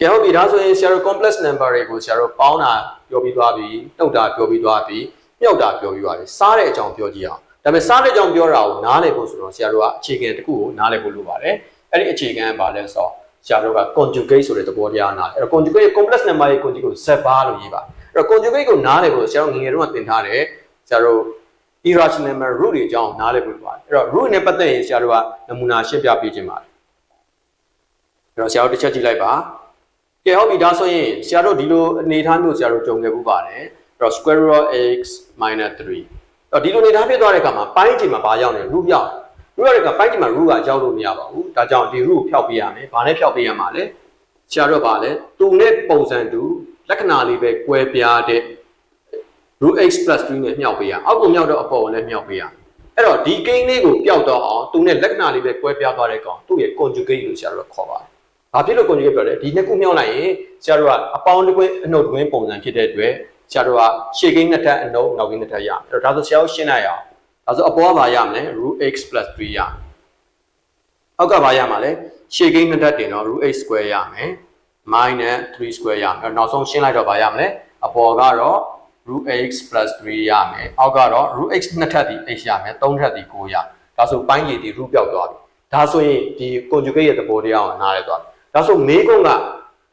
ကဲဟုတ်ပြီဒါဆိုရင်ဆရာတို့ complex number တွေကိုဆရာတို့ပေါင်းတာပြောပြီးသွားပြီနှုတ်တာပြောပြီးသွားပြီမြုပ်တာပြောပြီးသွားပြီစားတဲ့အကြောင်းပြောကြည့်အောင်ဒါပေမဲ့စားတဲ့အကြောင်းပြောတာကိုနားလည်ဖို့ဆိုတော့ဆရာတို့ကအခြေခံတစ်ခုကိုနားလည်ဖို့လိုပါတယ်အဲ့ဒီအခြေခံကဘာလဲဆိုတော့ဆရာတို့က conjugate ဆိုတဲ့သဘောတရားနားလည်အဲ့တော့ conjugate complex number ရဲ့ conjugate ကို z bar လို့ရေးပါတယ်အဲ့တော့ conjugate ကိုနားလည်ဖို့ဆရာတို့ငယ်ငယ်တုန်းကသင်ထားတယ်ဆရာတို့ irrational number root တွေအကြောင်းနားလည်ဖို့လိုပါတယ်အဲ့တော့ root နဲ့ပတ်သက်ရင်ဆရာတို့ကနမူနာရှင်းပြပေးခြင်းပါတယ်အဲ့တော့ဆရာတို့တစ်ချက်ကြည့်လိုက်ပါ ကဲဟုတ်ပြီဒါဆိုရင်ဆရာတို့ဒီလိုအနေထားမျိုးဆရာတို့ကြုံခဲ့ဘူးပါတယ်အဲ့တော့ square root of x minus 3အဲ့တော့ဒီလိုအနေထားဖြစ်သွားတဲ့အခါမှာပိုင်းချိန်မှာဘာရောက်နေ root ရောက် root ရတဲ့အခါပိုင်းချိန်မှာ root ကရောက်လို့မရပါဘူးဒါကြောင့်ဒီ root ကိုဖျောက်ပေးရမယ်ဘာနဲ့ဖျောက်ပေးရမှာလဲဆရာတို့ကဘာလဲသူနဲ့ပုံစံတူလက္ခဏာလေးပဲကွဲပြားတဲ့ root x plus 3နဲ့မြှောက်ပေးရအောက်ကိုမြှောက်တော့အပေါ်ကိုလည်းမြှောက်ပေးရအဲ့တော့ဒီကိန်းလေးကိုပျောက်တော့အောင်သူနဲ့လက္ခဏာလေးပဲကွဲပြားသွားတဲ့ကောင်သူ့ရဲ့ conjugate လို့ဆရာတို့ကခေါ်ပါတယ်။ ဘာဖြစ်လို့ conjugate ပြောလဲဒီနှစ်ခုမြောက်လိုက်ရင်ဆရာတို့ကအပေါင်းတစ်ခွင်းအနှုတ်တစ်ခွင်းပုံစံဖြစ်တဲ့အတွက်ဆရာတို့ကရှေ့ကိန်းနှစ်ထပ်အနှုတ်နောက်ကိန်းနှစ်ထပ်ရမယ်။အဲ့တော့ဒါဆိုဆရာတို့ရှင်းလိုက်အောင်။ဒါဆိုအပေါ်ကဘာရမလဲ √x 3ရမယ်။အောက်ကဘာရမှာလဲရှေ့ကိန်းနှစ်ထပ်တင်တော့ √x square ရမယ်။ minus 3 square ရမယ်။အဲ့တော့နောက်ဆုံးရှင်းလိုက်တော့ဘာရမလဲအပေါ်ကတော့ √x 3ရမယ်။အောက်ကတော့ √x နှစ်ထပ်ဒီ x ရမယ်။သုံးထပ်ဒီ9ရ။ဒါဆိုပိုင်းရည်ဒီ root ပြောက်သွားပြီ။ဒါဆိုရင်ဒီ conjugate ရဲ့သဘောတရားကိုနားလည်သွားပြီ။ ဒါဆိုမေးခွန်းက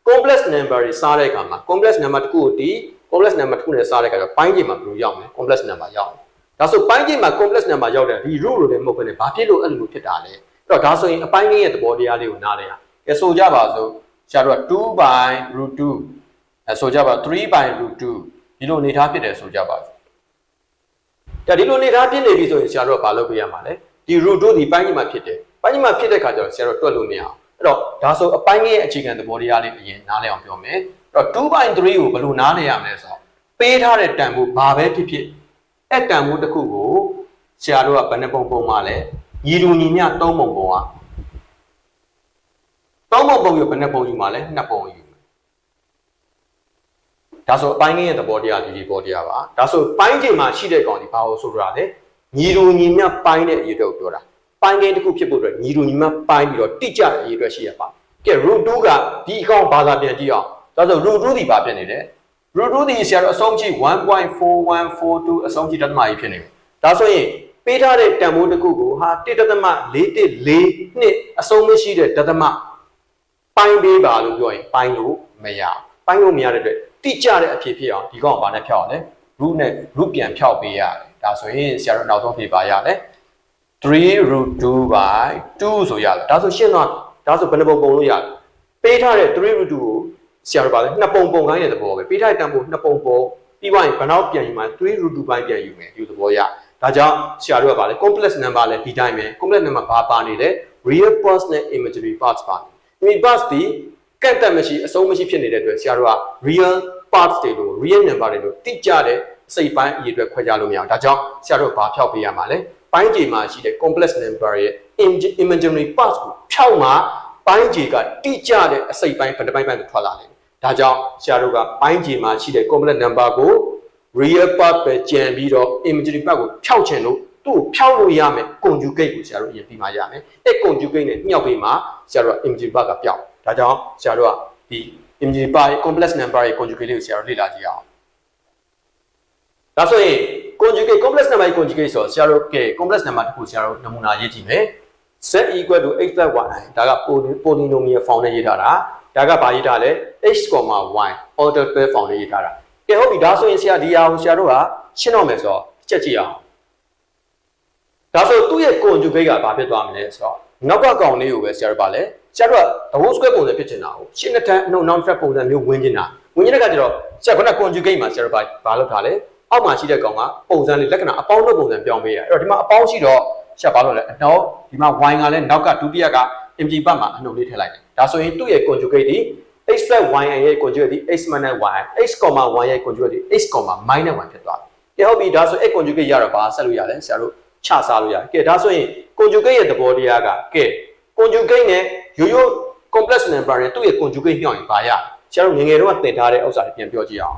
complex number တွေစားတဲ့အခါမှာ complex number တစ်ခုကိုဒီ complex number တစ်ခုနဲ့စားတဲ့အခါကျတော့ပိုင်းချိန်မှာဘယ်လိုရောက်မလဲ complex number ရောက်တယ်။ဒါဆိုပိုင်းချိန်မှာ complex number ရောက်တယ်ဒီ root လိုလည်းမဟုတ်ဘဲနဲ့ဘာဖြစ်လို့အဲ့လိုမျိုးဖြစ်တာလဲ။အဲ့တော့ဒါဆိုရင်အပိုင်းငင်းရဲ့သဘောတရားလေးကိုနားလည်ရ။ကဲဆိုကြပါစို့ဆရာတို့က2 by root 2အဲဆိုကြပါ3 by root 2ဒီလိုအနေထားဖြစ်တယ်ဆိုကြပါစို့။ဒါဒီလိုအနေထားဖြစ်နေပြီဆိုရင်ဆရာတို့ကဘာလုပ်ပေးရမှာလဲ။ဒီ root 2ဒီပိုင်းချိန်မှာဖြစ်တယ်။ပိုင်းချိန်မှာဖြစ်တဲ့ခါကျတော့ဆရာတို့တွက်လို့မရအောင်။ အဲ့တော့ဒါဆိုအပိုင်းငယ်ရဲ့အခြေခံသဘောတရားလေးအရင်နားလည်အောင်ပြောမယ်။အဲ့တော့2 by 3ကိုဘယ်လိုနားလည်ရမလဲဆိုတော့ပေးထားတဲ့တန်ဖိုးဘာပဲဖြစ်ဖြစ်အဲ့တန်ဖိုးတစ်ခုကိုဆရာတို့ကဘယ်နှပုံပုံမှလဲညီလူညီမျှ3ပုံပုံอ่ะ3ပုံပုံယူဘယ်နှပုံယူမှာလဲ2ပုံယူမယ်ဒါဆိုအပိုင်းငယ်ရဲ့သဘောတရားဒီဒီဘောတရားပါဒါဆိုပိုင်းချိန်မှာရှိတဲ့ကောင်ဒီဘာလို့ဆိုရလဲညီလူညီမျှပိုင်းတဲ့အရေးတော့ပြောတာ ပိုင်းကင်းတစ်ခုဖြစ်ဖို့အတွက်ညီလူညီမပိုင်းပြီးတော့တိကျတဲ့အရေးအတွက်ရှိရပါကဲ root 2ကဒီအကောင်ဘာသာပြန်ကြည့်အောင်ဒါဆို root 2ဒီဘာဖြစ်နေလဲ root 2ဒီဆရာတို့အဆုံးကြည့်1.4142အဆုံးကြည့်တသမကြီးဖြစ်နေတယ်ဒါဆိုရင်ပေးထားတဲ့တန်ဖိုးတစ်ခုကိုဟာ1တသမ414နှစ်အဆုံးမရှိတဲ့တသမပိုင်းပေးပါလို့ပြောရင်ပိုင်းလို့မရပိုင်းလို့မရတဲ့အတွက်တိကျတဲ့အဖြစ်ဖြစ်အောင်ဒီကောင်ကဘာနဲ့ဖြောက်အောင်လဲ root နဲ့ root ပြန်ဖြောက်ပေးရတယ်ဒါဆိုရင်ဆရာတို့နောက်ဆုံးဖြေပါရတယ် 3 root 2 by 2ဆိုရတယ်ဒါဆိုရှင်းတော့ဒါဆိုဘယ်နှပုံပုံလို့ရတယ်ပေးထားတဲ့3 root 2ကိုဆရာတို့ပါလေနှစ်ပုံပုံခိုင်းတဲ့သဘောပဲပေးထားတဲ့တန်ဖိုးနှစ်ပုံပုံပြီးသွားရင်ဘယ်နောက်ပြန်ယူမှာ3 root 2 by ပြန်ယူမယ်ဒီသဘောရဒါကြောင့်ဆရာတို့ကပါလေ complex number လည်းဒီတိုင်းပဲ complex number ဘာပါနေလဲ real parts နဲ့ imaginary parts ပါနေ imaginary parts ဒီကန့်တက်မရှိအဆုံးမရှိဖြစ်နေတဲ့အတွက်ဆရာတို့က real parts တွေလို့ real number တွေလို့တိကျတဲ့စိတ်ပိုင်းအရေးအတွက်ခွဲခြားလို့မရအောင်ဒါကြောင့်ဆရာတို့ဘာဖြောက်ပေးရမှာလဲ ပိုင်းခြေမှာရှိတဲ့ complex number ရဲ့ imaginary parts ကိုဖြောက်မှာပိုင်းခြေကတိကျတဲ့အစိတ်ပိုင်းဘယ်တစ်ပိုင်းပိုင်းကိုထွက်လာလိမ့်မယ်။ဒါကြောင့်ဆရာတို့ကပိုင်းခြေမှာရှိတဲ့ complex number ကို real part ပဲကြံပြီးတော့ imaginary part ကိုဖြောက်ချင်လို့သူ့ကိုဖြောက်လို့ရမယ် conjugate ကိုဆရာတို့အရင်ပြီးမှရမယ်။အဲ့ conjugate နဲ့မြှောက်ပြီးမှဆရာတို့က imaginary part ကပြောက်။ဒါကြောင့်ဆရာတို့ကဒီ imaginary part ရဲ့ complex number ရဲ့ conjugate လေးကိုဆရာတို့လေ့လာကြည့်အောင်။ဒါဆိုရင် conjugate complex number ရဲ့ conjugate ဆိုတော့ဆရာတို့က complex number တစ်ခုဆရာတို့နမူနာရေးကြည့်မယ် z equal to x plus y ဒါက polynomial form နဲ့ရေးထားတာဒါကဘာရေးထားလဲ x, y order 12 form နဲ့ရေးထားတာကဲဟုတ်ပြီဒါဆိုရင်ဆရာဒီဟာကိုဆရာတို့ကရှင်းတော့မယ်ဆိုတော့ချက်ကြည့်အောင်ဒါဆိုသူ့ရဲ့ conjugate ကဘာဖြစ်သွားမလဲဆိုတော့နောက်ကကောင်လေးကိုပဲဆရာတို့ဗာလဲဆရာတို့က double square ပုံစံဖြစ်ချင်တာကိုရှင်းတဲ့တန်းအနှုတ်နောက်ထပ်ပုံစံမျိုးဝင်ချင်တာဝင်ချင်တဲ့ကကျတော့ဆရာက conjugate မှာဆရာတို့ဗာဘာလုပ်ထားလဲ အောက်မှာရှိတဲ့ကောင်ကပုံစံလေးလက္ခဏာအပေါင်းတို့ပုံစံပြောင်းပေးရအဲ့တော့ဒီမှာအပေါင်းရှိတော့ရှာဘာလို့လဲအနောက်ဒီမှာ y ကလည်းနောက်ကဒုတိယက empty ဘက်မှာအနှုတ်လေးထည့်လိုက်တယ်ဒါဆိုရင်သူ့ရဲ့ conjugate ဒီ x plus y ရဲ့ conjugate ဒီ x minus y x, y ရဲ့ conjugate ဒီ x, minus 1ဖြစ်သွားတယ်ကဲဟုတ်ပြီဒါဆို x conjugate ရတော့ဘာဆက်လို့ရလဲဆရာတို့ချစားလို့ရတယ်ကဲဒါဆိုရင် conjugate ရဲ့သဘောတရားကကဲ conjugate နဲ့ရိုးရိုး complex number နဲ့သူ့ရဲ့ conjugate ညှောင်းရင်ဘာရဆရာတို့ငယ်ငယ်တုန်းကသင်ထားတဲ့ဥစ္စာတွေပြန်ပြောကြည့်အောင်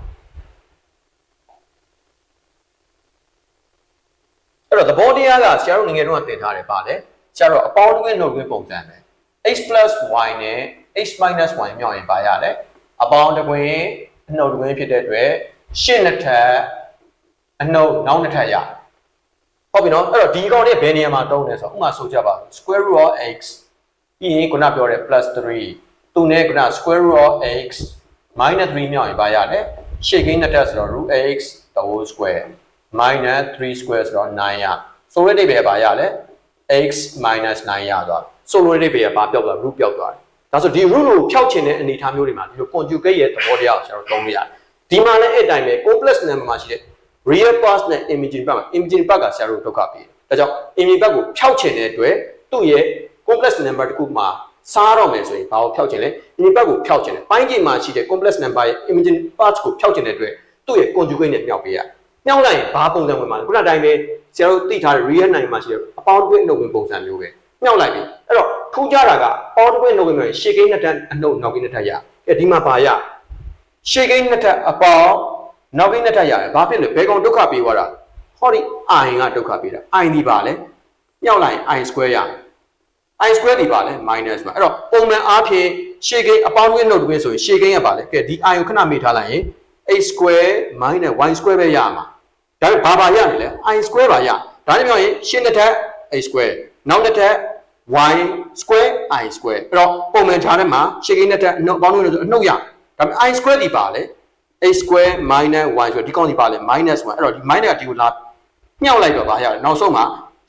အဲ့တော့သဘောတရားကဆရာတို့ငယ်ငယ်တုန်းကသင်ထားတယ်ဗာလဲဆရာတို့အပေါင်းတွင်းနှုတ်တွင်းပုံစံပဲ x y နဲ့ x minus y မြောက်ရင်ပါရလဲအပေါင်းတစ်ခွင်အနှုတ်တစ်ခွင်ဖြစ်တဲ့အတွက်ရှင်းနှစ်ထပ်အနှုတ်နောက်နှစ်ထပ်ရဟုတ်ပြီနော်အဲ့တော့ဒီကောင်တွေဘယ်နေရာမှာတုံးလဲဆိုတော့ဥပမာဆိုကြပါ square root of x ပြီးရင်ခုနပြောတဲ့ plus 3သူနဲ့ခုန square root of x minus 3မြောက်ရင်ပါရလဲရှေ့ကိန်းနှစ်ထပ်ဆိုတော့ root x the whole square minus 3 square ဆိုတော့9ရဆိုရတဲ့ပဲပါရလဲ x minus 9ရသွားဆိုလိုတဲ့ပဲကဘာပြောက်သွား root ပြောက်သွားတယ်ဒါဆိုဒီ root ကိုဖျောက်ချင်တဲ့အနေအထားမျိုးတွေမှာဒီလို conjugate ရဲ့သဘောတရားကိုကျွန်တော်သုံးလို့ရတယ်ဒီမှာလည်းအဲ့အတိုင်းပဲ complex number မှာရှိတဲ့ real part နဲ့ imaginary part မှာ imaginary part ကဆရာတို့ဒုက္ခပေးတယ်ဒါကြောင့် imaginary part ကိုဖျောက်ချင်တဲ့အတွက်သူ့ရဲ့ complex number တစ်ခုမှာစားတော့မယ်ဆိုရင်ဘာကိုဖျောက်ချင်လဲ imaginary part ကိုဖျောက်ချင်တယ်ပိုင်းချိန်မှာရှိတဲ့ complex number ရဲ့ imaginary parts ကိုဖျောက်ချင်တဲ့အတွက်သူ့ရဲ့ conjugate နဲ့မြောက်ပေးရ မြောက်လိုက်ရင်ဘာပုံစံဝင်မှာလဲခုနအတိုင်းပဲဆရာတို့သိထားတဲ့ real နိုင်မှာရှိတဲ့အပေါင်းတွင်းအနှုတ်ဝင်ပုံစံမျိုးပဲမြောက်လိုက်ပြီအဲ့တော့ထူးခြားတာကပေါင်းတွင်းအနှုတ်ဝင်မျိုးရှေ့ကိန်းနှစ်ထပ်အနှုတ်နောက်ကိန်းနှစ်ထပ်ရအဲ့ဒီမှာပါရရှေ့ကိန်းနှစ်ထပ်အပေါင်းနောက်ကိန်းနှစ်ထပ်ရတယ်ဘာဖြစ်လဲဘယ်ကောင်ဒုက္ခပေးသွားတာဟောဒီ i ကဒုက္ခပေးတာ i ဒီပါလဲမြောက်လိုက်ရင် i square ရ i square ဒီပါလဲ minus ပါအဲ့တော့ပုံမှန်အားဖြင့်ရှေ့ကိန်းအပေါင်းတွင်းနှုတ်တွင်းဆိုရင်ရှေ့ကိန်းကပါလဲကဲဒီ i ကိုခဏမေ့ထားလိုက်ရင် a square minus y square ပဲရမှာ ဒါပေမဲ့ဘာပါရနေလဲ i square ပါရဒါနဲ့ပြောရင်ရှင်းတစ်ထပ် a square နောက်တစ်ထပ် y square i square အဲ့တော့ပုံမှန်ခြားထဲမှာရှေ့ကိန်းတစ်ထပ်အနှုတ်ပေါင်းတွင်းလို့ဆိုအနှုတ်ရဒါပေမဲ့ i square ဒီပါလဲ a square minus y square ဒီကောင်ဒီပါလဲ minus 1အဲ့တော့ဒီ minus ကဒီကိုလာမြှောက်လိုက်တော့ဘာရလဲနောက်ဆုံးမှာ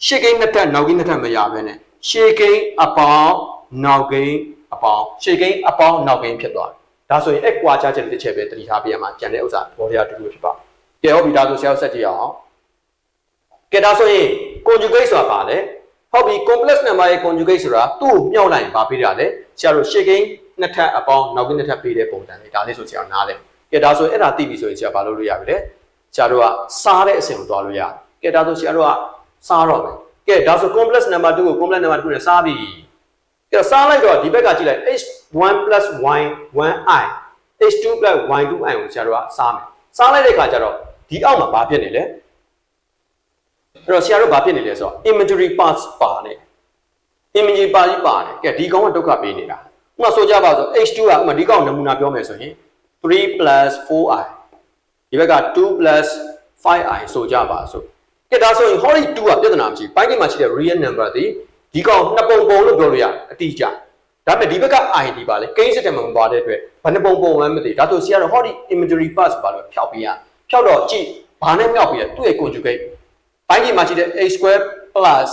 ရှေ့ကိန်းနှစ်ထပ်နောက်ကိန်းနှစ်ထပ်မရဘဲနဲ့ရှေ့ကိန်းအပေါင်းနောက်ကိန်းအပေါင်းရှေ့ကိန်းအပေါင်းနောက်ကိန်းဖြစ်သွားတယ်ဒါဆိုရင်အဲ့ကွာခြားချက်တစ်ချက်ပဲတတိထားပြရမှာကျန်တဲ့ဥစ္စာသဘောတရားတူတူဖြစ်ပါ ကဲဟုတ်ပြီဒါဆိုဆရာတို့ဆက်ကြည့်အောင်ကဲဒါဆိုရင် conjugate ဆိုတာပါလဲဟုတ်ပြီ complex number ရဲ့ conjugate ဆိုတာသူ့ကိုမြှောက်လိုက်ရင်ဘာပေးတာလဲဆရာတို့ရှေ့ကိန်းနှစ်ထပ်အပေါင်းနောက်ကိန်းနှစ်ထပ်ပေးတဲ့ပုံစံလေးဒါလေးဆိုဆရာနားလဲကဲဒါဆိုရင်အဲ့ဒါသိပြီဆိုရင်ဆရာဘာလုပ်လို့ရပြီလဲဆရာတို့ကစားတဲ့အဆင့်ကိုသွားလို့ရတယ်ကဲဒါဆိုဆရာတို့ကစားတော့မယ်ကဲဒါဆို complex number 2ကို complex number 2နဲ့စားပြီကဲစားလိုက်တော့ဒီဘက်ကကြည့်လိုက် h1 y 1i h2 y2i ကိုဆရာတို့ကစားမယ်စားလိုက်တဲ့အခါကျတော့ ဒီအောက်မှာဘာဖြစ်နေလဲအဲ့တော့ဆရာတို့ဘာဖြစ်နေလဲဆိုတော့ imagery parts ပါနေ imagery part ကြီးပါတယ်ကဲဒီကောင်ကဒုက္ခပေးနေတာဥပမာဆိုကြပါဆို h2 ကဥပမာဒီကောင်နမူနာပြောမယ်ဆိုရင်3 4i ဒီဘက်က2 5i ဆိုကြပါဆိုကဲဒါဆိုရင် hori 2ကပြဿနာမရှိဘူးပိုင်းကိမှာရှိတဲ့ real number ဒီဒီကောင်နှစ်ပုံပုံလို့ပြောလို့ရတယ်အတိအကျဒါပေမဲ့ဒီဘက်က id ပါလေကိန်းစစ်တယ်မှာမပါတဲ့အတွက်ဘယ်နှပုံပုံမှန်းမသိဒါဆိုဆရာတော့ hori imagery parts ပါလို့ဖျောက်ပေးရ ဖျောက်တော့ကြည့်ဘာနဲ့မြောက်ပေးရသူ့ရဲ့ conjugate ပိုင်းကိမှာရှိတဲ့ a square plus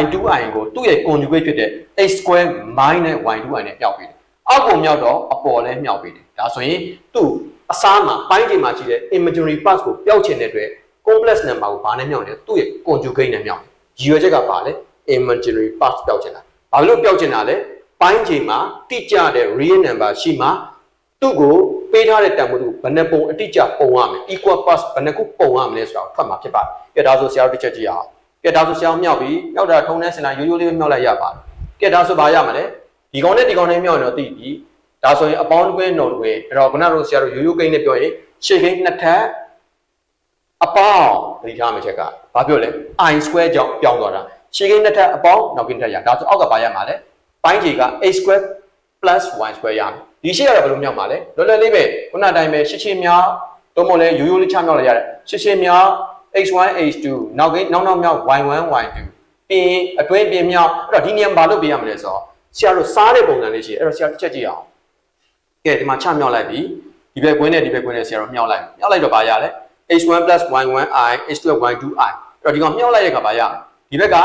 y2i ကိုသူ့ရဲ့ conjugate ဖြစ်တဲ့ a square minus y2i နဲ့မြောက်ပေးတယ်အောက်ကိုမြောက်တော့အပေါ်လည်းမြောက်ပေးတယ်ဒါဆိုရင်သူ့အစားမှာပိုင်းချိန်မှာရှိတဲ့ imaginary parts ကိုပျောက်ချင်တဲ့အတွက် complex number ကိုဘာနဲ့မြောက်လဲသူ့ရဲ့ conjugate နဲ့မြောက်တယ်ရည်ရွယ်ချက်ကပါလဲ imaginary parts ပျောက်ချင်တာဘာလို့ပျောက်ချင်တာလဲပိုင်းချိန်မှာတိကျတဲ့ real number ရှိမှ သူ့ကိုပေးထားတဲ့တန်ဖိုးကိုဘယ်နှပုံအတိကျပုံရမယ် equal parts ဘယ်နှခုပုံရမလဲဆိုတာကိုဖတ်မှာဖြစ်ပါတယ်ကဲဒါဆိုဆရာတို့တစ်ချက်ကြည့်အောင်ကဲဒါဆိုဆရာတို့မြောက်ပြီမြောက်တာထုံတဲ့စင်လာရိုးရိုးလေးပဲမြောက်လိုက်ရပါတယ်ကဲဒါဆိုဘာရမလဲဒီကောင်နဲ့ဒီကောင်နဲ့မြောက်ရင်တော့သိပြီဒါဆိုရင်အပေါင်းတွင်းနှုတ်တွင်းအဲ့တော့ခုနကဆရာတို့ရိုးရိုးကိန်းနဲ့ပြောရင်ရှေ့ကိန်းနှစ်ထပ်အပေါင်းသတိထားမယ့်ချက်ကဘာပြောလဲ i square ကြောင့်ပြောင်းသွားတာရှေ့ကိန်းနှစ်ထပ်အပေါင်းနောက်ကိန်းတစ်ထပ်ရဒါဆိုအောက်ကဘာရမှာလဲပိုင်းခြေက a square plus y square ရမယ် ဒီရှေ့ကတော့ဘယ်လိုမြောက်မှာလဲလွယ်လွယ်လေးပဲခုနအတိုင်းပဲရှစ်ချင်းမြောက်တော့မဟုတ်လဲရိုးရိုးလေးချမြောက်လိုက်ရတယ်ရှစ်ချင်းမြောက် h1 h2 နောက်ကိန်းနောက်နောက်မြောက် y1 y2 ပြီးရင်အတွင်းပြင်မြောက်အဲ့တော့ဒီနေရာမှာဘာလုပ်ပေးရမလဲဆိုတော့ဆရာတို့စားတဲ့ပုံစံလေးရှိတယ်အဲ့တော့ဆရာတစ်ချက်ကြည့်အောင်ကဲဒီမှာချမြောက်လိုက်ပြီဒီဘက်ကွင်းနဲ့ဒီဘက်ကွင်းနဲ့ဆရာတို့မြောက်လိုက်မြောက်လိုက်တော့ဘာရလဲ h1 y1i h2 y2i အဲ့တော့ဒီကောင်မြောက်လိုက်တဲ့အခါဘာရဒီဘက်က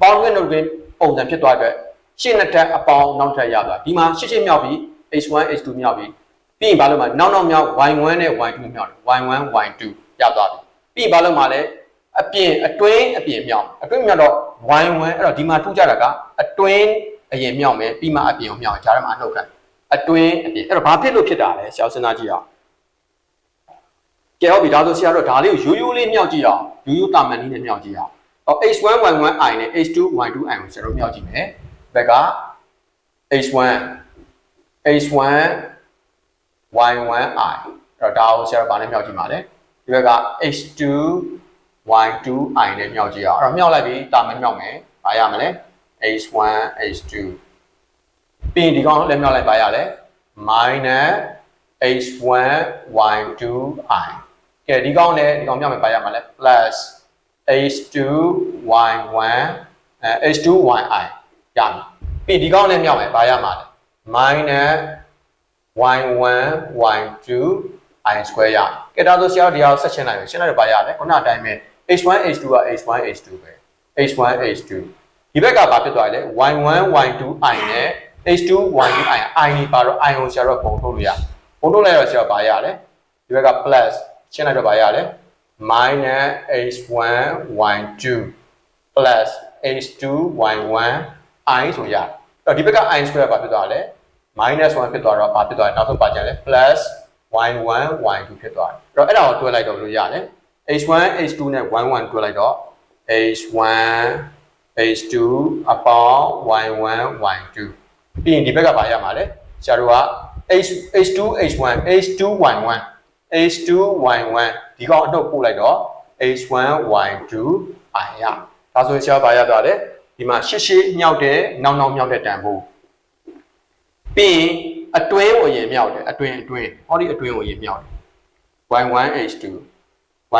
ပေါင်းတွင်းနှုတ်တွင်းပုံစံဖြစ်သွားတဲ့ရှင်းနှစ်ထပ်အပေါင်းနောက်ထပ်ရသွားဒီမှာရှစ်ရှင်းမြောက်ပြီး h1 h2 မြောက်ပြီးပြီးရင်ဘာလို့မှနောက်နောက်မြောက် y1 နဲ့ y2 မြောက်တယ် y1 y2 ရသွားပြီပြီးရင်ဘာလို့မှလဲအပြင်အတွင်းအပြင်မြောက်အတွင်းမြောက်တော့ y1 အဲ့တော့ဒီမှာထူးကြတာကအတွင်းအရင်မြောက်မယ်ပြီးမှအပြင်ကိုမြောက်ဂျားထဲမှာနှုတ်ခံအတွင်းအပြင်အဲ့တော့ဘာဖြစ်လို့ဖြစ်တာလဲဆရာစဉ်းစားကြည့်အောင်ကဲဟုတ်ပြီဒါဆိုဆရာတို့ဒါလေးကိုရိုးရိုးလေးမြောက်ကြည့်အောင်ရိုးရိုးတာမန်နည်းနဲ့မြောက်ကြည့်အောင်ဟော h1 y1i နဲ့ h2 y2i ကိုဆရာတို့မြောက်ကြည့်မယ်ဘက်က h1 h1 y1i အဲ့တော့ဒါကိုဆရာတို့ဗာနဲ့မြောက်ကြည့်ပါလေဒီဘက်က h2 y2i နဲ့မြောက်ကြည့်အောင်အဲ့တော့မြောက်လိုက်ပြီတာမန်မြောက်မယ်ဗာရမလဲ h1 h2 ပြီးရင်ဒီကောင်လည်းမြောက်လိုက်ပါရလဲ minus h1 y2 i ကဲဒီကောင်လည်းဒီကောင်မြောက်မယ်ပါရမှာလဲ plus h2 y1 အဲ h2 yi ရမယ်ပြီးဒီကောင်လည်းမြောက်မယ်ပါရမှာလဲ minus y1 y2 i square ရကဲဒါဆိုဆရာတို့ဒီဟာကိုဆက်ရှင်းလိုက်မယ်ရှင်းလိုက်တော့ပါရတယ်ခုနအတိုင်းပဲ h1 h2 က h1 h2 ပဲ h1 h2 ဒီဘက်ကဘာဖြစ်သွားလဲ y1 y2 i နဲ့ h2 y2 i i နေပါတော့ i ကိုဆရာတို့ပုံထုတ်လို့ရပုံထုတ်လိုက်တော့ဆရာဘာရလဲဒီဘက်က plus ရှင်းလိုက်တော့ဘာရလဲ minus h1 y2 plus h2 y1 i ဆိုရအဲ့တော့ဒီဘက်က i square ဘာဖြစ်သွားလဲ minus 1ဖြစ်သွားတော့ဘာဖြစ်သွားလဲနောက်ဆုံးပါကြလဲ plus y1 y2 ဖြစ်သွားတယ်အဲ့တော့အဲ့ဒါကိုတွဲလိုက်တော့ဘယ်လိုရလဲ h1 h2 နဲ့ y1 တွဲလိုက်တော့ h1 h2 အပေါင်း y1 y2 ပြီးရင်ဒီဘက်ကဘာရမှာလဲဆရာတို့က h h2 h1 h2 y1 h2 y1 ဒီကောင်အနှုတ်ပို့လိုက်တော့ h1 y2 i ရဒါဆိုရင်ဆရာဘာရသွားလဲဒီမှာရှစ်ရှစ်မြောက်တဲ့နောက်နောက်မြောက်တဲ့တန်ဖိုး ပြီးရင်အတွင်းကိုအရင်မြောက်တယ်အတွင်းအတွင်းဟောဒီအတွင်းကိုအရင်မြောက်တယ် y1 h2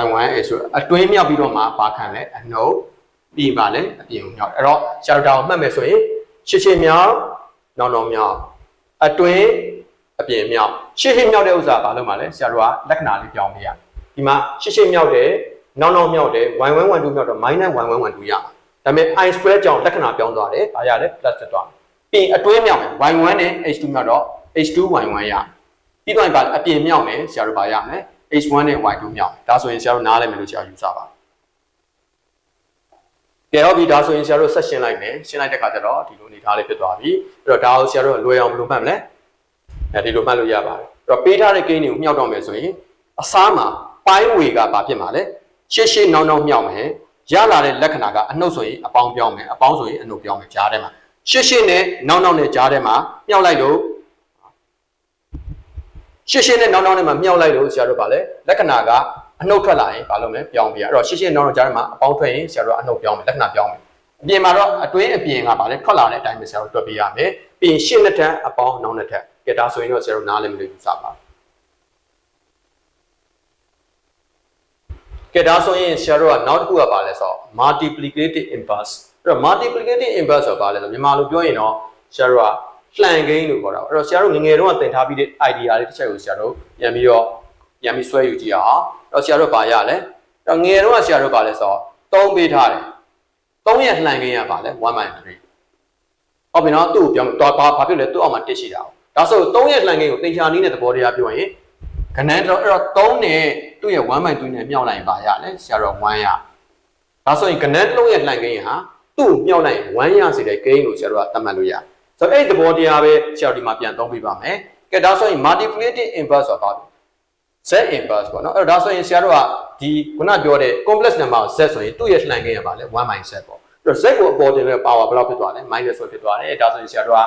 y1 h ဆိုအတွင်းမြောက်ပြီးတော့မှဘာခံလဲအနှုတ်ပြီးပါလဲအပြင်ကိုမြောက်တယ်အဲ့တော့ဆရာတို့ဒါကိုမှတ်မယ်ဆိုရင်ရှစ်ရှစ်မြောက်နောက်နောက်မြောက်အတွင်းအပြင်မြောက်ရှစ်ရှစ်မြောက်တဲ့ဥစ္စာဘာလို့မှလဲဆရာတို့ကလက္ခဏာလေးပြောင်းပေးရဒီမှာရှစ်ရှစ်မြောက်တယ်နောက်နောက်မြောက်တယ် y1 y2 မြောက်တော့ -y1 y1 y2 ရဒါပေမဲ့ i square ကြောင့်လက္ခဏာပြောင်းသွားတယ်ဘာရလဲ plus ဖြစ်သွား ပြီးရင်အတွင်းမြောက်မယ် y1 နဲ့ h2 မြောက်တော့ h2 y1 ရပြီးတော့ဘာအပြင်မြောက်မယ်ဆရာတို့ဘာရမလဲ h1 နဲ့ y2 မြောက်ဒါဆိုရင်ဆရာတို့နားလည်မယ်လို့ဆရာယူဆပါကဲဟုတ်ပြီဒါဆိုရင်ဆရာတို့ဆက်ရှင်းလိုက်မယ်ရှင်းလိုက်တဲ့ခါကျတော့ဒီလိုအနေထားလေးဖြစ်သွားပြီအဲ့တော့ဒါကိုဆရာတို့လွယ်အောင်ဘယ်လိုမှတ်မလဲအဲဒီလိုမှတ်လို့ရပါတယ်အဲ့တော့ပေးထားတဲ့ကိန်းတွေကိုမြောက်တော့မယ်ဆိုရင်အစားမှာပိုင်းဝေကဘာဖြစ်မှာလဲရှေ့ရှေ့နောက်နောက်မြောက်မယ်ရလာတဲ့လက္ခဏာကအနှုတ်ဆိုရင်အပေါင်းပြောင်းမယ်အပေါင်းဆိုရင်အနှုတ်ပြောင်းမယ်ကြားထဲမှာ ရှေ့ရှေ့နဲ့နောက်နောက်နဲ့ကြားထဲမှာမြောက်လိုက်လို့ရှေ့ရှေ့နဲ့နောက်နောက်နဲ့မှာမြောက်လိုက်လို့ဆရာတို့ဗာလဲလက္ခဏာကအနှုတ်ထွက်လာရင်ဘာလုပ်မလဲပြောင်းပြရအဲ့တော့ရှေ့ရှေ့နောက်နောက်ကြားထဲမှာအပေါင်းထွက်ရင်ဆရာတို့ကအနှုတ်ပြောင်းမယ်လက္ခဏာပြောင်းမယ်အပြင်မှာတော့အတွင်းအပြင်ကဗာလဲထွက်လာတဲ့အတိုင်းပဲဆရာတို့တွက်ပြရမယ်ပြီးရင်ရှေ့နှစ်ထပ်အပေါင်းနောက်နှစ်ထပ်ကဲဒါဆိုရင်တော့ဆရာတို့နားလည်မလို့ယူဆပါကဲဒါဆိုရင်ဆရာတို့ကနောက်တစ်ခုကပါလဲဆိုတော့ multiplicative inverse အဲ့ တော့ multiplicative inverse ဆိုတာပါလဲဆိုမြန်မာလိုပြောရင်တော့ဆရာတို့ကလှန်ကိန်းလို့ခေါ်တာပေါ့အဲ့တော့ဆရာတို့ငယ်ငယ်တုန်းကသင်ထားပြီးတဲ့ idea လေးတစ်ချက်ကိုဆရာတို့ပြန်ပြီးတော့ပြန်ပြီးဆွဲယူကြည့်အောင်အဲ့တော့ဆရာတို့ပါရလဲအဲ့တော့ငယ်တုန်းကဆရာတို့ပါလဲဆိုတော့3ပေးထားတယ်3ရဲ့လှန်ကိန်းကပါလဲ1 3ဟုတ်ပြီနော်သူ့ကိုပြောင်းတော့ဘာဘာဖြစ်လဲသူ့အောက်မှာတစ်ရှိတာ။ဒါဆို3ရဲ့လှန်ကိန်းကိုသင်္ချာနီးနဲ့သဘောတရားပြောရင်ကဏ္ဍတော့အဲ့တော့3နဲ့သူ့ရဲ့1 3နဲ့မြောက်လိုက်ရင်ပါရလဲဆရာတော့1ရ။ဒါဆိုရင်ကဏ္ဍတစ်လုံးရဲ့လှန်ကိန်းဟာ သူ့ကိုမြောက်လိုက်ရင်1ရစေတဲ့ကိန်းကိုဆရာတို့ကသတ်မှတ်လို့ရတယ်။ဆိုတော့အဲ့ဒီသဘောတရားပဲဆရာတို့ဒီမှာပြန်သုံးပြပါမယ်။ကဲဒါဆိုရင် multiplicative inverse ဆိုတာဘာလဲ။ z inverse ပေါ့နော်။အဲ့တော့ဒါဆိုရင်ဆရာတို့ကဒီခုနပြောတဲ့ complex number z ဆိုရင်သူ့ရဲ့လှန်ကိန်းကပါလဲ1 z ပေါ့။အဲ့တော့ z ကိုအပေါ်တင်တဲ့ power ဘယ်လောက်ဖြစ်သွားလဲ minus ဆိုဖြစ်သွားတယ်။ဒါဆိုရင်ဆရာတို့က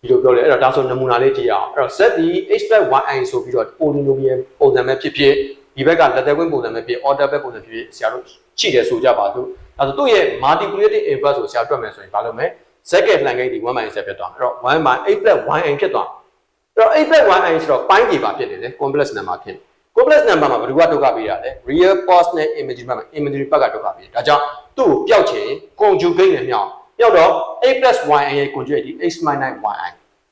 ဒီလိုပြောလေအဲ့တော့ဒါဆိုနမူနာလေးကြည့်အောင်အဲ့တော့ z ဒီ h + yi ဆိုပြီးတော့ polynomial ပုံစံပဲဖြစ်ဖြစ်ဒီဘက်ကလက်သက်ကွင်းပုံစံပဲဖြစ် order ပဲပုံစံဖြစ်ဖြစ်ဆရာတို့ကြည့်တယ်ဆိုကြပါစို့ ဒါဆိုသူ့ရဲ့ multiplicative inverse ကိုဆရာတွက်မယ်ဆိုရင်ဘာလုပ်မလဲ z ကလှန်ကိန်းဒီ1 z ဖြစ်သွားအဲ့တော့1 8 + yi ဖြစ်သွားအဲ့တော့8 + yi ဆိုတော့ပိုင်းကြီးပါဖြစ်နေတယ် complex number ဖြစ် complex number မှာဘယ်သူကဒုက္ခပေးရလဲ real post နဲ့ imaginary ဘက်မှာ imaginary ဘက်ကဒုက္ခပေးတယ်ဒါကြောင့်သူ့ကိုပျောက်ချင် conjugate နဲ့မြောက်ပျောက်တော့ a + yi ရဲ့ conjugate ဒီ x - yi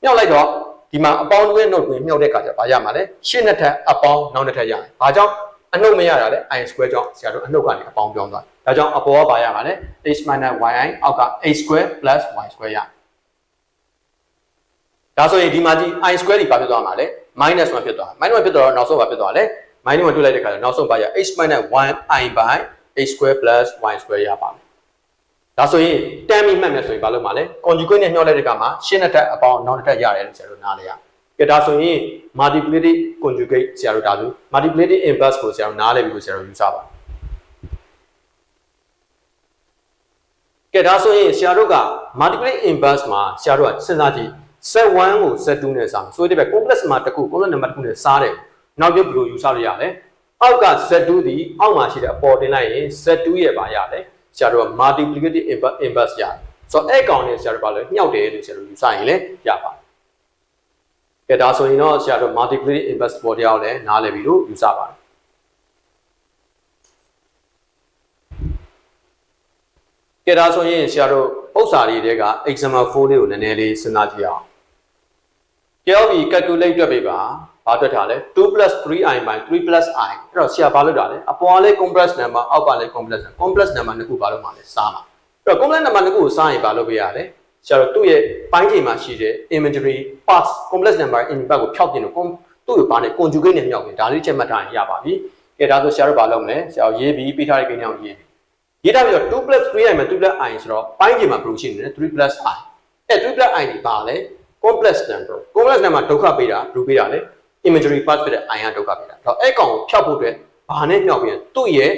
မြောက်လိုက်တော့ဒီမှာအပေါင်းတွဲနှုတ်တွင်မြောက်တဲ့အခါကျဘာရမှာလဲရှင်းနှစ်ထပ်အပေါင်းနောက်နှစ်ထပ်ရတယ်။ဘာကြောင့် အနှုတ်မရတာလဲ i square ကြောင့်ဆရာတို့အနှုတ်ကနေအပေါင်းပြောင်းသွားတယ်။ဒါကြောင့်အပေါ်ကဘာရမှာလဲ h - yi အောက်က h square + y square ရ။ဒါဆိုရင်ဒီမှာကြီး i square ဒီဘာဖြစ်သွားမှာလဲ minus 1ဖြစ်သွား။ minus 1ဖြစ်တော့နောက်ဆုံးဘာဖြစ်သွားလဲ minus 1တွေ့လိုက်တဲ့အခါကျနောက်ဆုံးဘာရ h - 1i h square + y square ရပါမယ်။ဒါဆိုရင်တမ်းပြီးမှတ်မယ်ဆိုရင်ဘာလုပ်မှာလဲ conjugate နဲ့ညှောက်လိုက်တဲ့အခါမှာရှင်းတဲ့တက်အပေါင်းနောက်တစ်ထပ်ရတယ်လို့ဆရာတို့နားလေရ။ ကဲဒါဆိုရင် multiplicative conjugate ဆရာတို့ဒါဆို multiplicative inverse ကိုဆရာတို့နားလေပြီလို့ဆရာတို့ယူဆပါကဲဒါဆိုရင်ဆရာတို့က multiplicative inverse မှာဆရာတို့ကစဉ်းစားကြည့် z1 ကို z2 နဲ့စားဆိုတဲ့ဘက် complex မှာတစ်ခု complex number တစ်ခုနဲ့စားတယ်နောက်ပြဘယ်လိုယူဆလို့ရလဲအောက်က z2 ဒီအောက်မှာရှိတဲ့အပေါ်တင်လိုက်ရင် z2 ရဲ့ပါရတယ်ဆရာတို့က multiplicative inverse ရတယ်ဆိုတော့အဲ့ကောင်နဲ့ဆရာတို့ဘာလဲမြောက်တယ်လို့ဆရာတို့ယူဆရင်လည်းရပါတယ်ကဲ ဒါဆိုရင်တော့ဆရာတို့ multiply inverse ပေါ်တရားကိုလည်းနားလည်ပြီလို့ယူဆပါတယ်ကဲဒါဆိုရင်ဆရာတို့ဥစ္စာတွေတဲက example 4လေးကိုနည်းနည်းလေးစဉ်းစားကြည့်အောင်ကြောပြီ calculate တွက်ပေးပါဘာတွက်ထားလဲ2 3i by 3 i အဲ့တော့ဆရာဘာလုပ်တာလဲအပေါ်ကလေး complex number အောက်ကလေး complex number complex number နှစ်ခုဘာလုပ်မှာလဲစားမှာအဲ့တော့ complex number နှစ်ခုကိုစားရင်ဘာလုပ်ပေးရလဲ ဆရာတို့သူ့ရဲ့ပိုင်းချိန်မှာရှိတဲ့ imagery parts complex number input ကိုဖြောက်ပြင်လို့သူ့ကိုဘာနဲ့ conjugate နဲ့မြောက်ပြင်ဒါလေးချက်မှတ်ထားရင်ရပါပြီကဲဒါဆိုဆရာတို့ဘာလုပ်မလဲဆရာတို့ရေးပြီးပေးထားတဲ့ကိန်းအောင်ရေးပြီးရေးထားပြီးတော့2 3i မှာ2 i ဆိုတော့ပိုင်းချိန်မှာဘယ်လိုရှိနေလဲ3 i အဲ3 i ဒီပါလဲ complex number complex number ဒုက္ခပေးတာဘယ်လိုပေးတာလဲ imagery part ဖြစ်တဲ့ i ကဒုက္ခပေးတာတော့အဲ့ကောင်ကိုဖြောက်ဖို့အတွက်ဘာနဲ့မြောက်ပြန်သူ့ရဲ့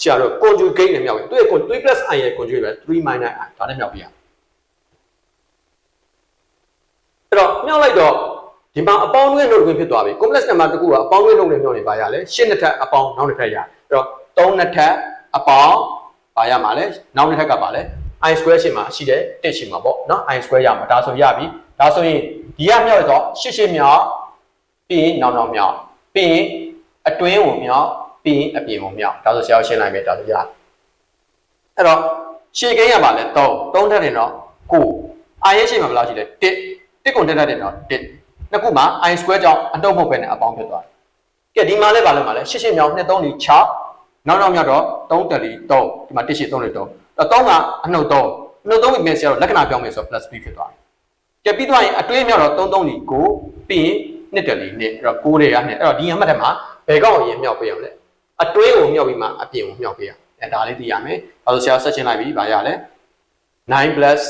ဆရာတို့ conjugate နဲ့မြောက်ပြန်သူ့ရဲ့3 i ရဲ့ conjugate ပဲ3 i ဒါနဲ့မြောက်ပြန် အဲ့တော့မြောက်လိုက်တော့ဒီမှာအပေါင်းတွင်းနှုတ်တွင်းဖြစ်သွားပြီ complex number တစ်ခုကအပေါင်းတွင်းနှုတ်နဲ့မြောက်နေပါရလဲရှစ်နှစ်ထပ်အပေါင်းနောက်နှစ်ထပ်ရအဲ့တော့3နှစ်ထပ်အပေါင်းပါရမှာလဲနောက်နှစ်ထပ်ကပါလဲ i square ရှင်းမှာရှိတဲ့တစ်ရှင်းမှာပေါ့နော် i square ရမှာဒါဆိုရပြီဒါဆိုရင်ဒီကမြောက်ရတော့ရှစ်ရှစ်မြောက်ပြီးရင်နောက်နောက်မြောက်ပြီးရင်အတွင်းကိုမြောက်ပြီးရင်အပြင်ကိုမြောက်ဒါဆိုဆရာရှင်းလိုက်မယ်ဒါဆိုရအဲ့တော့ရှေ့ကိန်းရပါလဲ3 3ထပ်တယ်တော့9 i ရဲ့ရှေ့မှာဘယ်လောက်ရှိလဲ1 1ကိုတက်တက်တယ်တော့1နှစ်ခုမှာ i square ကြောင့်အတုံးမဟုတ်ပဲနဲ့အပေါင်းဖြစ်သွားတယ်ကဲဒီမှာလဲပါလဲမှာလဲရှစ်ရှစ်မြောက်2 3 4 6နောက်နောက်မြောက်တော့3တက်လီ3ဒီမှာ1ရှိ3လေး3တော့3ကအနှုတ်3အနှုတ်3ပြီးမယ်ဆရာတော့လက္ခဏာပြောင်းမယ်ဆိုတော့ plus b ဖြစ်သွားတယ်ကဲပြီးသွားရင်အတွင်းမြောက်တော့3 3လီ9ပြီးရင်နှစ်တက်လီနှစ်အဲ့တော့6တွေကနှစ်အဲ့တော့ဒီအမှတ်ထဲမှာဘယ်ကောက်အရင်မြောက်ပေးအောင်လဲအတွင်းကိုမြောက်ပြီးမှအပြင်ကိုမြောက်ပေးရအောင်အဲဒါလေးသိရမယ်အဲဆိုဆရာဆက်ရှင်းလိုက်ပြီဗာရလဲ 9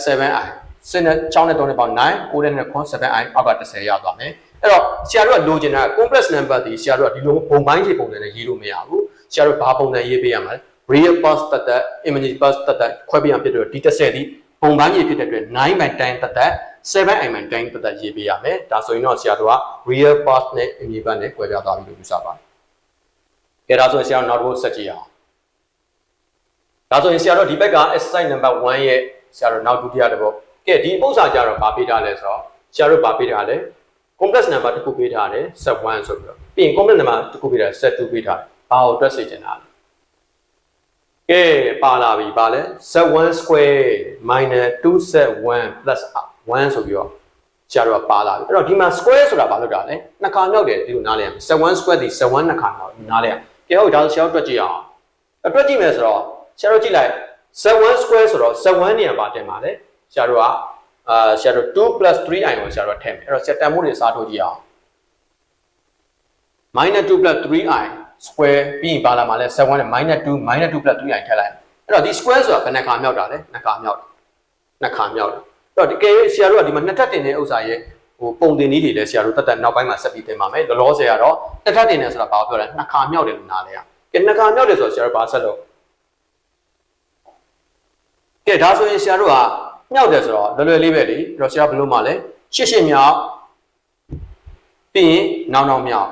7i စင်နဲ့6နဲ့3နဲ့ပေါင်း9 9နဲ့ခွန် 7i အောက်က30ရသွားမယ်အဲ့တော့ဆရာတို့ကလိုချင်တာ complex number ဒီဆရာတို့ကဒီလိုဘုံပိုင်းခြေပုံစံနဲ့ရေးလို့မရဘူးဆရာတို့ဘာပုံစံရေးပေးရမှာလဲ real pass တတ်တတ် image pass တတ်တတ်ခွဲပေးရဖြစ်တဲ့ဒီ30ဒီဘုံပိုင်းခြေဖြစ်တဲ့အတွက်9 by 10တတ်တတ် 7i by 10တတ်တတ်ရေးပေးရမယ်ဒါဆိုရင်တော့ဆရာတို့က real pass နဲ့ image pass နဲ့ခွဲပြသွားပြီလို့ယူဆပါတယ်ကဲဒါဆိုရင်ဆရာတို့နောက်တစ်ခုဆက်ကြည့်အောင်ဒါဆိုရင်ဆရာတို့ဒီဘက်က exercise number 1ရဲ့ဆရာတို့နောက်ဒုတိယတစ်ပုဒ် ကဲဒီပုံစံကြတော့ဗာပေးထားလဲဆိုတော့ဆရာတို့ဗာပေးထားလဲ complex number တစ်ခုပေးထားတယ် set 1ဆိုပြီးတော့ပြီးရင် complex number တစ်ခုပေးထားတယ် set 2ပေးထားတယ်ဘာကိုတွက်စေချင်တာလဲကဲပါလာပြီဗာလဲ set 1 square minus 2 set 1 plus 1ဆိုပြီးတော့ဆရာတို့ကပါလာပြီအဲ့တော့ဒီမှာ square ဆိုတာဘာလို့တာလဲနှစ်ခါမြောက်တယ်ဒီလိုနားလဲရမယ် set 1 square ဒီ set 1နှစ်ခါမြောက်နားလဲရကဲဟုတ်ဒါဆိုဆရာတို့တွက်ကြည့်အောင်တွက်ကြည့်မယ်ဆိုတော့ဆရာတို့ကြည့်လိုက် set 1 square ဆိုတော့ set 1နေရာပါတင်ပါလေ ဆရာတို့ကအာဆရာတို့2 3i ကိုဆရာတို့ထည့်မယ်အဲ့တော့ set တန်မှုတွေစားထုတ်ကြည့်အောင် minus 2 3i square ပြီးရင်ပါလာမှာလဲ7နဲ့ minus 2 minus 2 3i ထည့်လိုက်အဲ့တော့ဒီ square ဆိုတာဘယ်နှခါမြောက်တာလဲနှစ်ခါမြောက်တယ်နှစ်ခါမြောက်တယ်အဲ့တော့ဒီကဲဆရာတို့ကဒီမှာနှစ်ထပ်တင်တဲ့ဥစ္စာရဲ့ဟိုပုံတင်နည်းတွေလည်းဆရာတို့တက်တက်နောက်ပိုင်းမှာဆက်ပြီးတင်ပါမယ်လောလောဆယ်ကတော့နှစ်ထပ်တင်တယ်ဆိုတာဘာပြောလဲနှစ်ခါမြောက်တယ်လို့နားလဲရကဲနှစ်ခါမြောက်တယ်ဆိုတော့ဆရာတို့ဘာဆက်လို့ကဲဒါဆိုရင်ဆရာတို့က မြောက်တယ်ဆိုတော့လွယ်လွယ်လေးပဲလေအဲ့တော့ဆရာဘယ်လိုမှလဲရှစ်ရှစ်မြောက်ပြီးရင်နောက်နောက်မြောက်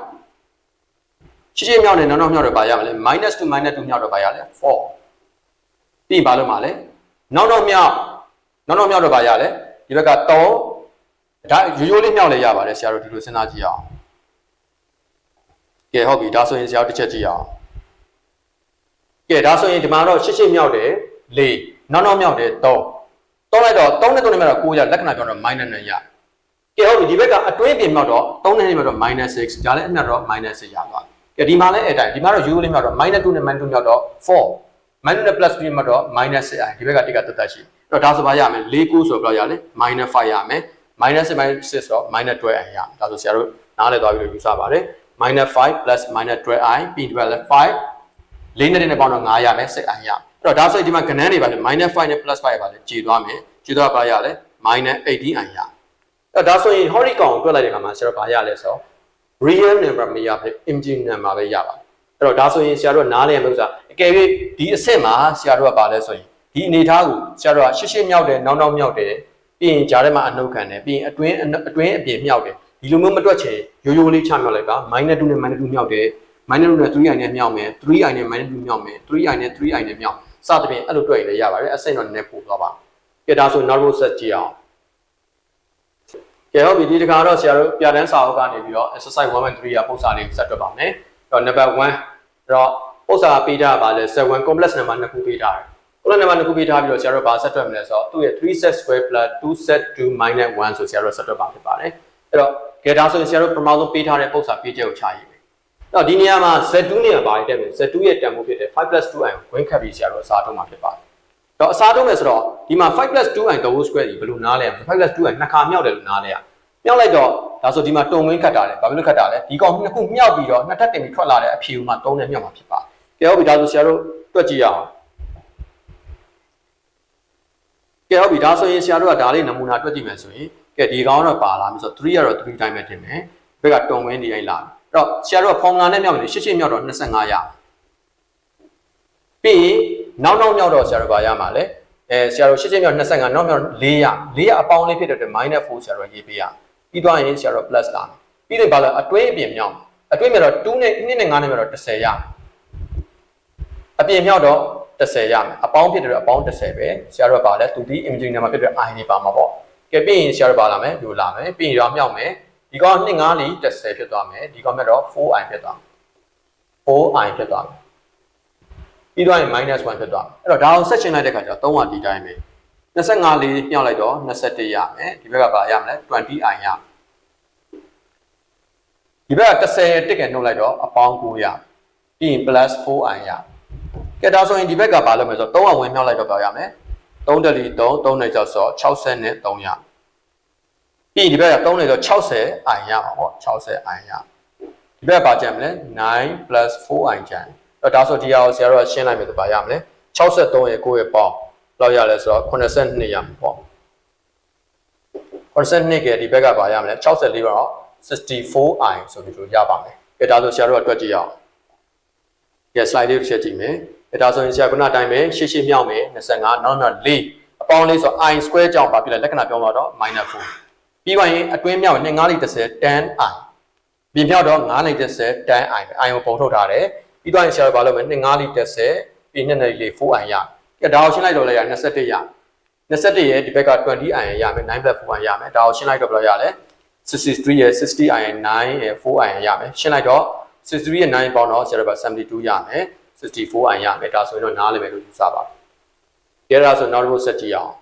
ရှစ်ရှစ်မြောက်နဲ့နောက်နောက်မြောက်တော့ပါရမလဲ -2 -2 မြောက်တော့ပါရလဲ4ပြီးဘာလို့မှလဲနောက်နောက်မြောက်နောက်နောက်မြောက်တော့ပါရလဲဒီဘက်က3ဒါရိုးရိုးလေးမြောက်လဲရပါတယ်ဆရာတို့ဒီလိုစဉ်းစားကြည့်အောင်ကဲဟုတ်ပြီဒါဆိုရင်ဆရာတို့တစ်ချက်ကြည့်အောင်ကဲဒါဆိုရင်ဒီမှာတော့ရှစ်ရှစ်မြောက်တယ်4နောက်နောက်မြောက်တယ်3 တောင်းလိုက်တော့3နဲ့3နဲ့မြောက်တော့9ရလက္ခဏာပြောတော့ minus နဲ့ရကဲဟုတ်ပြီဒီဘက်ကအတွင်းပြင်မြောက်တော့3နဲ့မြောက်တော့ minus 6ဒါလည်းအမြတ်တော့ minus 6ရသွားကဲဒီမှာလည်းအဲ့တိုင်းဒီမှာတော့ u လေးမြောက်တော့ minus 2နဲ့ minus 2မြောက်တော့4 minus နဲ့ plus 3မြောက်တော့ minus 6ရဒီဘက်ကတိကတက်တက်ရှိအဲ့တော့ဒါဆိုပါရမယ်4 9ဆိုတော့ရလဲ minus 5ရမယ် minus 6 minus 6ဆိုတော့ minus 12ရရဒါဆိုဆရာတို့နားလည်သွားပြီလို့ယူဆပါတယ် minus 5 plus minus 12i ပြီးဒီဘက်လည်း5လေးနဲ့နဲ့ပေါင်းတော့9ရမယ် 6i ရအဲ့ တော့ဒါဆိုရင်ဒီမှာကဏ္ဍတွေပါလေ minus 5နဲ့ plus 5ပါလေကြည်သွားမယ်ကြည်သွားပါရလဲ minus 18i ရအဲ့ဒါဆိုရင်ဟောဒီကောင်ကိုတွက်လိုက်တဲ့အခါမှာဆရာတို့ဘာရလဲဆိုတော့ real number မရဘဲ imaginary number ပဲရပါတယ်အဲ့တော့ဒါဆိုရင်ဆရာတို့နားလည်ရမယ့်ဥစ္စာအကယ်၍ဒီအဆင့်မှာဆရာတို့ကဘာလဲဆိုရင်ဒီအနေထားကိုဆရာတို့ကရှစ်ရှစ်မြောက်တယ်နောက်နောက်မြောက်တယ်ပြီးရင်ဂျားထဲမှာအနှုတ်ခံတယ်ပြီးရင်အတွင်းအတွင်းအပြင်မြောက်တယ်ဒီလိုမျိုးမတွက်ချင်ရိုးရိုးလေးချမြောက်လိုက်ပါ minus 2နဲ့ minus 2မြောက်တယ် minus 2နဲ့ 3i နဲ့မြောက်မယ် 3i နဲ့ minus 2မြောက်မယ် 3i နဲ့ 3i နဲ့မြောက် စသဖြင့်အဲ့လိုတွက်ရင်လည်းရပါတယ်အဆင့်တော့နည်းပို့သွားပါကကဲဒါဆိုနောက်တစ်ဆက်ကြည့်အောင်ကဲဟုတ်ပြီဒီတခါတော့ဆရာတို့ပြတန်းစာအုပ်ကနေပြီးတော့ exercise 1.3ကပုံစံလေးဆက်တွက်ပါမယ်အဲ့တော့ number 1အဲ့တော့ပုံစံပေးထားပါလဲ7 complex number နှစ်ခုပေးထားတယ် complex number နှစ်ခုပေးထားပြီးတော့ဆရာတို့ဘာဆက်တွက်မလဲဆိုတော့သူ့ရဲ့3 set square plus 2 set 2 minus 1ဆိုဆရာတို့ဆက်တွက်ပါဖြစ်ပါတယ်အဲ့တော့ကဲဒါဆိုရင်ဆရာတို့ပထမဆုံးပေးထားတဲ့ပုံစံပေးချက်ကိုချရေးမယ်အဲ့ တော့ဒီနေရာမှာ z2 နဲ့ဘာတွေတက်မလဲ z2 ရဲ့တန်ဖိုးဖြစ်တဲ့5 2i ကိုဝင်ခတ်ပြီးဆရာတို့အစားထိုးမှာဖြစ်ပါတယ်တော့အစားထိုးမယ်ဆိုတော့ဒီမှာ5 2i the whole square ကြီးဘယ်လိုနားလဲ5 2i နှစ်ခါမြောက်တယ်လို့နားလဲရမြောက်လိုက်တော့ဒါဆိုဒီမှာတုံဝင်းခတ်တာလေဘာဖြစ်လို့ခတ်တာလဲဒီကောင်နှစ်ခုမြောက်ပြီးတော့နှစ်ထပ်တင်ပြီးထွက်လာတဲ့အဖြေဥမှာ3နဲ့မြောက်မှာဖြစ်ပါတယ်ကဲဟုတ်ပြီဒါဆိုဆရာတို့တွက်ကြည့်ရအောင်ကဲဟုတ်ပြီဒါဆိုရင်ဆရာတို့ကဒါလေးနမူနာတွက်ကြည့်မယ်ဆိုရင်ကဲဒီကောင်ကတော့ပါလာပြီဆိုတော့3ကတော့3တိုင်းပဲတင်မယ်ဘက်ကတုံဝင်းဒီအိုင်လာအဲ့ တော့ဆရာတို့ကဖော်မူလာနဲ့မြောက်မယ်ရှစ်ရှစ်မြောက်တော့25ရပြီးရင်နောက်နောက်မြောက်တော့ဆရာတို့ဗာရမှာလေအဲဆရာတို့ရှစ်ရှစ်မြောက်25နောက်မြောက်4ရ4ရအပေါင်းလေးဖြစ်တဲ့အတွက် -4 ဆရာတို့ရေးပေးရပြီးသွားရင်ဆရာတို့ plus လာမယ်ပြီးရင်ဗာလဲအတွင်းအပြင်မြောက်အတွင်းမြောက်တော့2နဲ့2နဲ့5နဲ့မြောက်တော့10ရအပြင်မြောက်တော့10ရမယ်အပေါင်းဖြစ်တဲ့အပေါင်း10ပဲဆရာတို့ကဗာလဲသူဒီ imagery နဲ့မှာဖြစ်တဲ့ i နေပါမှာပေါ့ကဲပြီးရင်ဆရာတို့ဗာလာမယ်ဒီလိုလာမယ်ပြီးရင်ရောမြောက်မယ် ဒီကောင်2 5လီ10ဖြစ်သွားမယ်ဒီကောင်မြတ်တော့ 4i ဖြစ်သွားမယ် 4i ဖြစ်သွားမယ်ပြီးတော့ရင် minus 1ဖြစ်သွားမယ်အဲ့တော့ဒါအောင်ဆက်ရှင်းလိုက်တဲ့ခါကျတော့3ဟာဒီတိုင်းပဲ25လေးညှောက်လိုက်တော့21ရမယ်ဒီဘက်ကဘာရမလဲ 20i ရမယ်ဒီဘက်က30တစ်ကနှုတ်လိုက်တော့အပေါင်း9ရပြီးရင် plus 4i ရကဲဒါဆိုရင်ဒီဘက်ကဘာလုပ်မလဲဆိုတော့3ကဝင်မြောက်လိုက်တော့ဘာရမလဲ3တလီ3 3နဲ့ကြောက်ဆို60နဲ့3ရ ပြီးရင်ဒီဘက်က3နဲ့ဆို60 i ရမှာပေါ့60 i ရဒီဘက်ကဘာကြံမလဲ9 plus 4i ကြံအဲ့ဒါဆိုဒီဟာကိုဆရာတို့ကရှင်းလိုက်မယ်ဆိုဘာရမလဲ63ရဲ့9ရဲ့ပေါင်းလောက်ရလဲဆိုတော့82ရမှာပေါ့82ကဒီဘက်ကဘာရမလဲ64ပါတော့ 64i ဆိုပြီးတော့ရပါမယ်။အဲဒါဆိုဆရာတို့ကတွက်ကြည့်အောင်။ကဲ slide လေးတစ်ချက်ကြည့်မယ်။အဲဒါဆိုရင်ဆရာကနာတိုင်းပဲရှေ့ရှေ့မြောက်မယ်25နောက်နောက်4အပေါင်းလေးဆို i square ကြောင့်ဘာဖြစ်လဲလက္ခဏာပြောမှာတော့ -4 ပြီးပါရင်အတွင်းမြောက်2 5လေး30 10i ပြင်မြောက်တော့9လေး30 10i ပဲ i ကိုပုံထုတ်ထားတယ်ပြီးတော့ရင်ဆရာတို့ဘာလုပ်မလဲ2 5လေး30ပြီး2နဲ့လေး 4i ရ။ကဲဒါကိုရှင်းလိုက်တော့လည်းရ21ရ။21ရဲ့ဒီဘက်က 20i ရမယ်9 plus 4i ရမယ်ဒါကိုရှင်းလိုက်တော့ဘယ်လိုရလဲ63ရဲ့ 60i ရဲ့9ရဲ့ 4i ရဲ့ရမယ်ရှင်းလိုက်တော့63ရဲ့9ပေါင်းတော့ဆရာတို့က72ရမယ် 64i ရမယ်ဒါဆိုရင်တော့နားလည်မယ်လို့ယူဆပါကြဲဒါဆိုနောက်တစ်ခုဆက်ကြည့်အောင်